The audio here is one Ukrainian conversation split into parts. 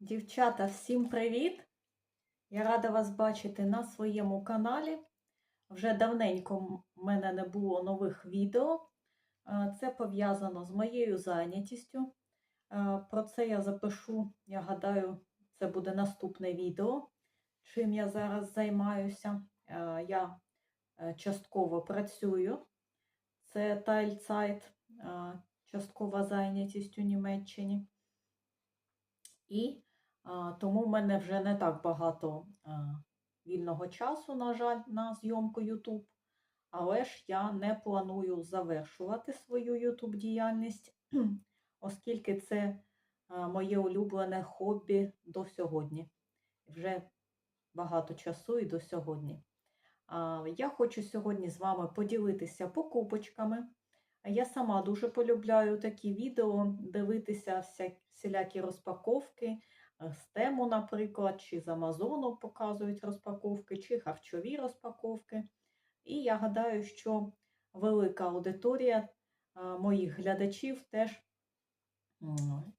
Дівчата, всім привіт! Я рада вас бачити на своєму каналі. Вже давненько в мене не було нових відео. Це пов'язано з моєю зайнятістю. Про це я запишу, я гадаю, це буде наступне відео, чим я зараз займаюся. Я е, частково працюю. Це е, часткова зайнятість у Німеччині. І тому в мене вже не так багато вільного часу, на жаль, на зйомку YouTube. Але ж я не планую завершувати свою YouTube діяльність, оскільки це моє улюблене хобі до сьогодні. Вже багато часу і до сьогодні. Я хочу сьогодні з вами поділитися покупочками. Я сама дуже полюбляю такі відео, дивитися вся, всілякі розпаковки з тему, наприклад, чи з Амазону показують розпаковки, чи харчові розпаковки. І я гадаю, що велика аудиторія е, моїх глядачів теж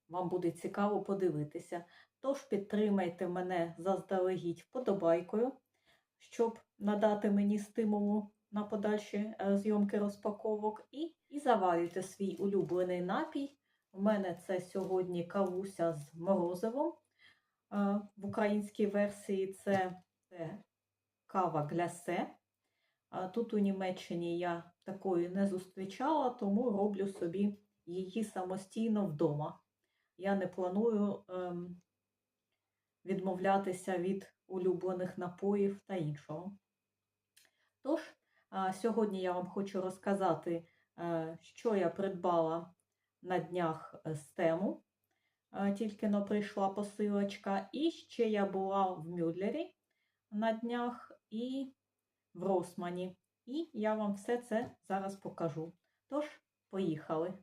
вам буде цікаво подивитися. Тож підтримайте мене заздалегідь вподобайкою, щоб надати мені стимулу на подальші е, зйомки розпаковок, і, і заварюйте свій улюблений напій. У мене це сьогодні кавуся з морозивом. В українській версії це, кава глясе. Тут у Німеччині я такої не зустрічала, тому роблю собі її самостійно вдома. Я не планую ем, відмовлятися від улюблених напоїв та іншого. Тож, сьогодні я вам хочу розказати, е, що я придбала на днях е, з тему. Е, Тільки но прийшла посилочка. І ще я була в Мюдлері на днях і в Росмані. І я вам все це зараз покажу. Тож, поїхали.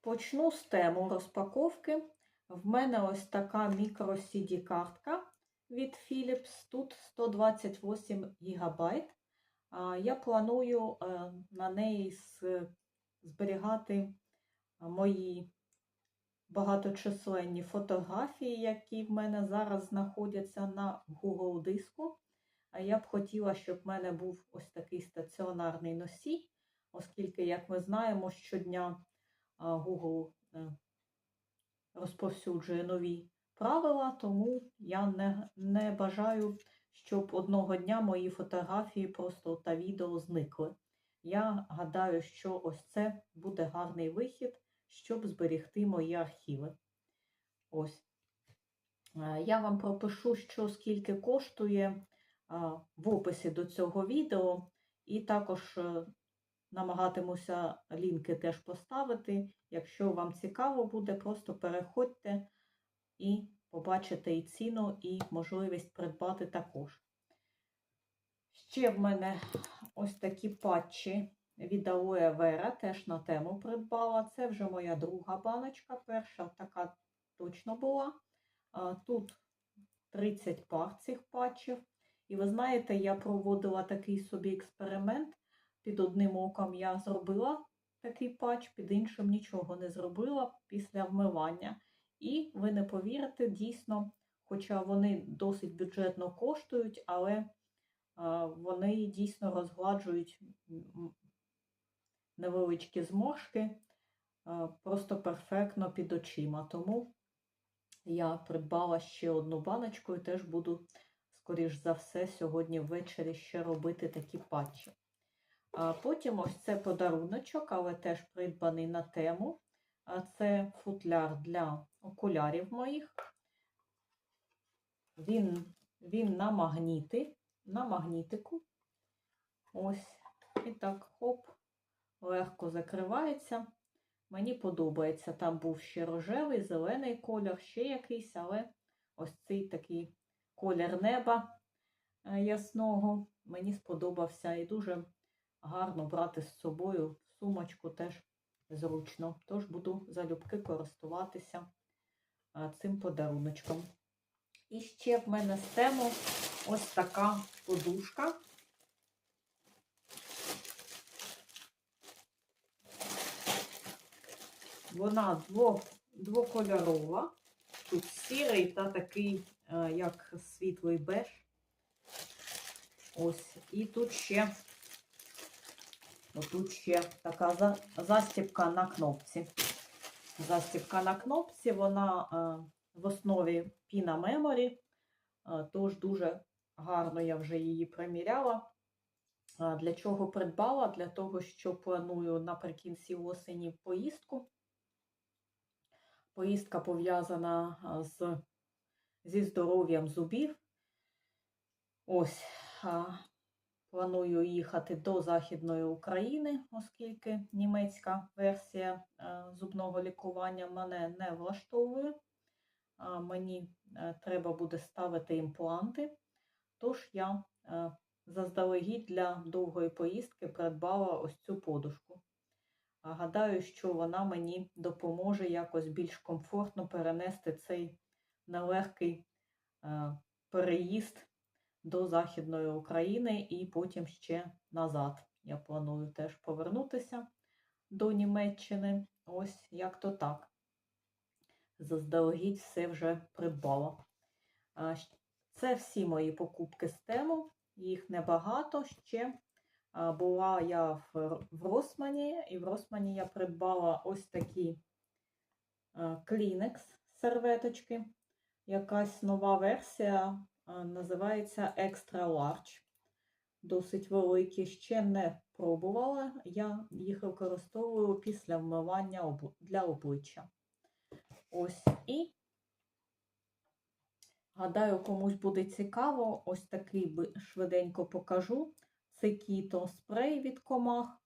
Почну з тему розпаковки. В мене ось така мікро cd картка від Philips. Тут 128 ГБ. Я планую е, на неї зберігати мої багаточисленні фотографії, які в мене зараз знаходяться на Google диску. А я б хотіла, щоб в мене був ось такий стаціонарний носій, оскільки, як ми знаємо, щодня Google е, розповсюджує нові правила, тому я не, не бажаю, щоб одного дня мої фотографії просто та відео зникли. Я гадаю, що ось це буде гарний вихід, щоб зберегти мої архіви. Ось. Е, Я вам пропишу, що скільки коштує в описі до цього відео, і також е, намагатимуся лінки теж поставити. Якщо вам цікаво буде, просто переходьте і побачите і ціну, і можливість придбати також. Ще в мене ось такі патчі від Aloe Vera, теж на тему придбала. Це вже моя друга баночка. Перша така точно була. Тут 30 пар цих патчів. І ви знаєте, я проводила такий собі експеримент. Під одним оком я зробила такий патч, під іншим нічого не зробила після вмивання. І ви не повірите, дійсно, хоча вони досить бюджетно коштують, але вони дійсно розгладжують невеличкі зморшки просто перфектно під очима. Тому я придбала ще одну баночку і теж буду, скоріш за все, сьогодні ввечері ще робити такі патчі. А потім ось це подаруночок, але теж придбаний на тему. А Це футляр для окулярів моїх. Він, він на магніти, на магнітику. Ось. І так, хоп, легко закривається. Мені подобається. Там був ще рожевий, зелений колір, ще якийсь, але ось цей такий колір неба е, ясного мені сподобався і дуже гарно брати з собою сумочку теж зручно. Тож буду залюбки користуватися цим подаруночком. І ще в мене з тему ось така подушка. Вона двокольорова. тут сірий та такий, е, як світлий беж. Ось. І тут ще, отут ще така за- застібка на кнопці. Застібка на кнопці, вона е, в основі Pina Memory, е, тож дуже гарно я вже її приміряла. Для чого придбала? Для того, що планую наприкінці осені поїздку. Поїздка пов'язана з, зі здоров'ям зубів. Ось, планую їхати до Західної України, оскільки німецька версія е, зубного лікування мене не влаштовує. Мені е, треба буде ставити імпланти. Тож я е, заздалегідь для довгої поїздки придбала ось цю подушку. Гадаю, що вона мені допоможе якось більш комфортно перенести цей нелегкий е, переїзд до Західної України і потім ще назад. Я планую теж повернутися до Німеччини. Ось як то так. Заздалегідь все вже придбала. Це всі мої покупки з тему, їх небагато ще. Була я в, Росмані, і в Росмані я придбала ось такі Kleenex серветочки. Якась нова версія називається Extra Large. Досить великі, ще не пробувала. Я їх використовую після вмивання для обличчя. Ось і Гадаю, комусь буде цікаво. Ось такий би швиденько покажу. Це кіто спрей від комах.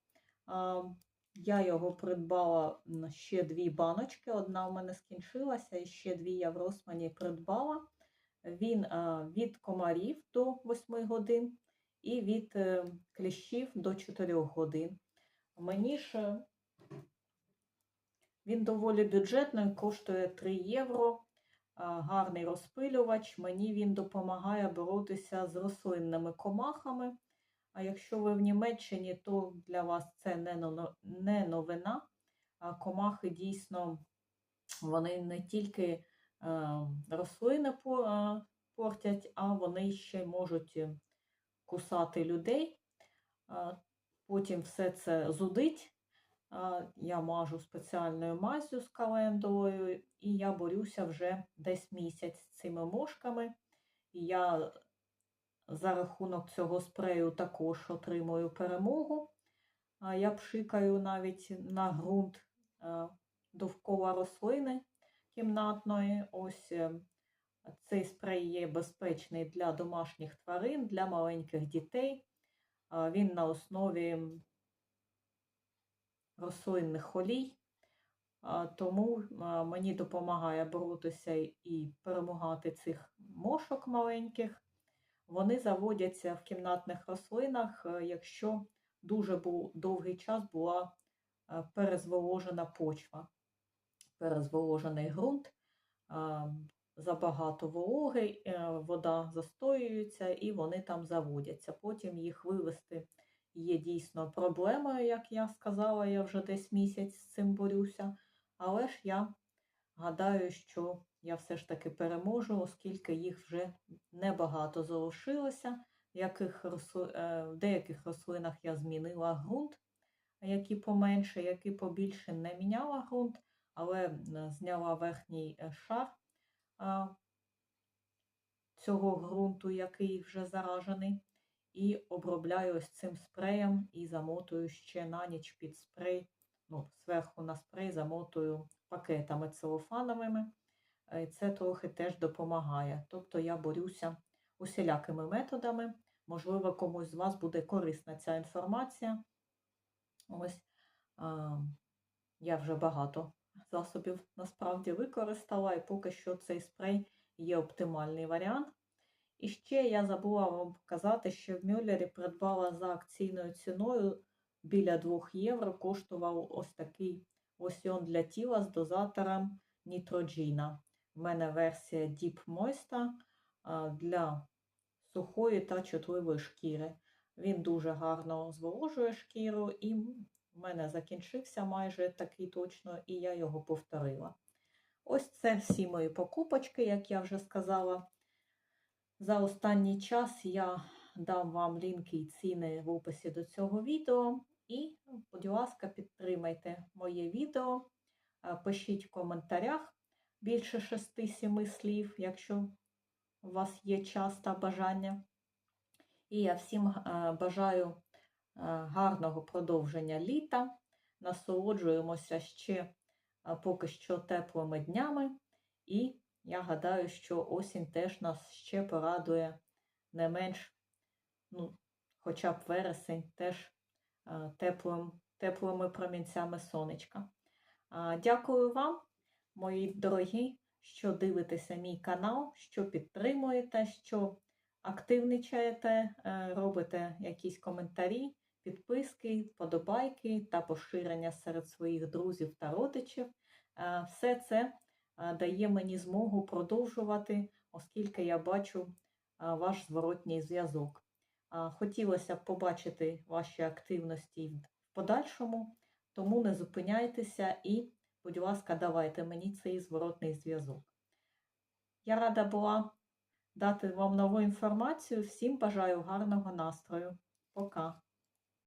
Я його придбала ще дві баночки. Одна в мене скінчилася, і ще дві я в Росмані придбала. Він від комарів до 8 годин і від е, кліщів до 4 годин. Мені ж він доволі бюджетний, коштує 3 євро гарний розпилювач. Мені він допомагає боротися з рослинними комахами. А якщо ви в Німеччині, то для вас це не новина. Комахи дійсно вони не тільки е, рослини е, портять, а вони ще можуть кусати людей. Потім все це зудить. Я мажу спеціальною маззю з календулою, і я борюся вже десь місяць з цими мошками. Я за рахунок цього спрею також отримую перемогу. Я пшикаю навіть на ґрунт е, довкола рослини кімнатної. Ось е, цей спрей є безпечний для домашніх тварин, для маленьких дітей. Він на основі рослинних олій, тому мені допомагає боротися і перемагати цих мошок маленьких. Вони заводяться в кімнатних рослинах, е, якщо дуже був, довгий час була е, перезволожена почва, перезволожений ґрунт, забагато вологи, е, вода застоюється і вони там заводяться. Потім їх вивести є дійсно проблемою, як я сказала, я вже десь місяць з цим борюся. Але ж я гадаю, що я все ж таки переможу, оскільки їх вже небагато залишилося. Яких росли- е, в деяких рослинах я змінила ґрунт, які поменше, які побільше не міняла ґрунт, але зняла верхній е, шар цього ґрунту, який вже заражений, і обробляю ось цим спреєм і замотую ще на ніч під спрей. Ну, зверху на спрей замотую пакетами целофановими. Е, Це трохи теж допомагає. Тобто я борюся усілякими методами. Можливо, комусь з вас буде корисна ця інформація. Ось я вже багато засобів насправді використала, і поки що цей спрей є оптимальний варіант. І ще я забула вам показати, що в Мюллері придбала за акційною ціною біля 2 євро, коштував ось такий лосьон для тіла з дозатором нітроджіна. У мене версія Deep Moista для сухої та чутливої шкіри. Він дуже гарно зволожує шкіру, і в мене закінчився майже такий точно, і я його повторила. Ось це всі мої покупочки, як я вже сказала. За останній час я дам вам лінки і ціни в описі до цього відео. І, будь ласка, підтримайте моє відео, е, пишіть в коментарях більше 6-7 слів, якщо у вас є час та бажання. І я всім е, бажаю е, гарного продовження літа. Насолоджуємося ще е, поки що теплими днями. І я гадаю, що осінь теж нас ще порадує не менш, ну, хоча б вересень, теж теплим, теплими промінцями сонечка. Дякую вам, мої дорогі, що дивитеся мій канал, що підтримуєте, що активничаєте, е, робите якісь коментарі, підписки, вподобайки та поширення серед своїх друзів та родичів. Е, Все це е, дає мені змогу продовжувати, оскільки я бачу ваш зворотній зв'язок. Хотілося б побачити ваші активності в подальшому, тому не зупиняйтеся і, будь ласка, давайте мені цей зворотний зв'язок. Я рада була дати вам нову інформацію. Всім бажаю гарного настрою. Пока!